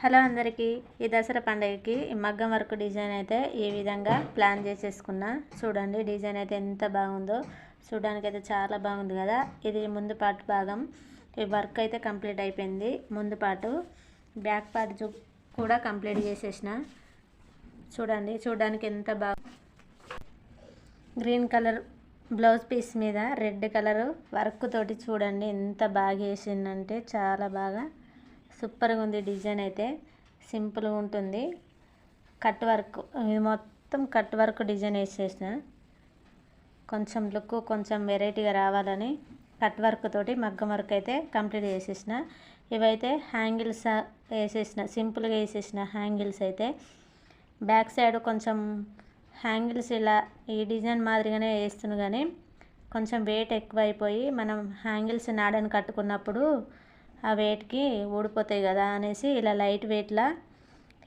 Hello అందరికీ ఈ దసరా పండుగకి ఈ మగ్గం వర్క్ డిజైన్ అయితే ఈ విధంగా ప్లాన్ చేసేసుకున్నా. చూడండి డిజైన్ అయితే ఎంత బాగుందో. చూడడానికి అయితే చాలా బాగుంది కదా. ఇది ముందు పాటు భాగం. ఈ వర్క్ అయితే కంప్లీట్ అయిపోయింది. ముందు పాటు బ్యాక్ పార్ట్ కూడా కంప్లీట్ చేసేసిన. చూడండి చూడడానికి ఎంత బాగు గ్రీన్ కలర్ బ్లౌజ్ పీస్ మీద రెడ్ కలర్ వర్క్ తోటి చూడండి ఎంత బాగా వేసిందంటే చాలా బాగా సూపర్గా ఉంది డిజైన్ అయితే. సింపుల్గా ఉంటుంది. కట్ వర్క్ ఇది మొత్తం కట్ వర్క్ డిజైన్ వేసేసిన. కొంచెం లుక్ కొంచెం వెరైటీగా రావాలని కట్ వర్క్ తోటి మగ్గం వర్క్ అయితే కంప్లీట్ చేసేసిన. ఇవైతే హ్యాంగిల్స్ వేసేసిన సింపుల్గా వేసేసిన హ్యాంగిల్స్ అయితే. బ్యాక్ సైడ్ కొంచెం హ్యాంగిల్స్ ఇలా ఈ డిజైన్ మాదిరిగానే వేస్తున్నాను కానీ కొంచెం వెయిట్ ఎక్కువ అయిపోయి మనం హ్యాంగిల్స్ నాడని కట్టుకున్నప్పుడు ఆ వెయిట్కి ఊడిపోతాయి కదా అనేసి ఇలా లైట్ వెయిట్లా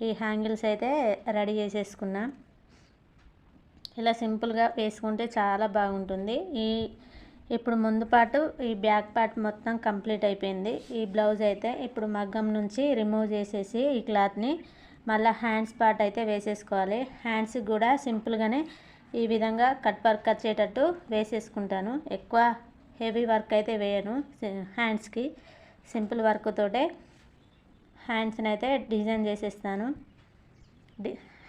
ఈ హ్యాంగిల్స్ అయితే రెడీ చేసేసుకున్నా. ఇలా సింపుల్గా వేసుకుంటే చాలా బాగుంటుంది. ఈ ఇప్పుడు ముందు పాటు ఈ బ్యాక్ పార్ట్ మొత్తం కంప్లీట్ అయిపోయింది. ఈ బ్లౌజ్ అయితే ఇప్పుడు మగ్గం నుంచి రిమూవ్ చేసేసి ఈ క్లాత్ని మళ్ళీ హ్యాండ్స్ పార్ట్ అయితే వేసేసుకోవాలి. హ్యాండ్స్కి కూడా సింపుల్గానే ఈ విధంగా కట్ వర్క్ వచ్చేటట్టు వేసేసుకుంటాను. ఎక్కువ హెవీ వర్క్ అయితే వేయను హ్యాండ్స్కి. సింపుల్ వర్క్ తోటే హ్యాండ్స్ని అయితే డిజైన్ చేసేస్తాను.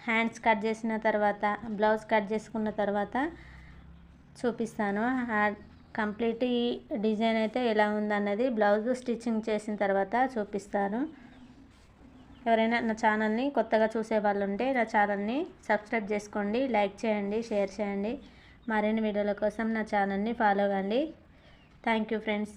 హ్యాండ్స్ కట్ చేసిన తర్వాత బ్లౌజ్ కట్ చేసుకున్న తర్వాత చూపిస్తాను. కంప్లీట్ ఈ డిజైన్ అయితే ఎలా ఉందన్నది బ్లౌజ్ స్టిచ్చింగ్ చేసిన తర్వాత చూపిస్తాను. ఎవరైనా నా ఛానల్ని కొత్తగా చూసే వాళ్ళు ఉంటే నా ఛానల్ని సబ్స్క్రైబ్ చేసుకోండి లైక్ చేయండి షేర్ చేయండి. మరిన్ని వీడియోల కోసం నా ఛానల్ని ఫాలో కండి థ్యాంక్ యూ ఫ్రెండ్స్.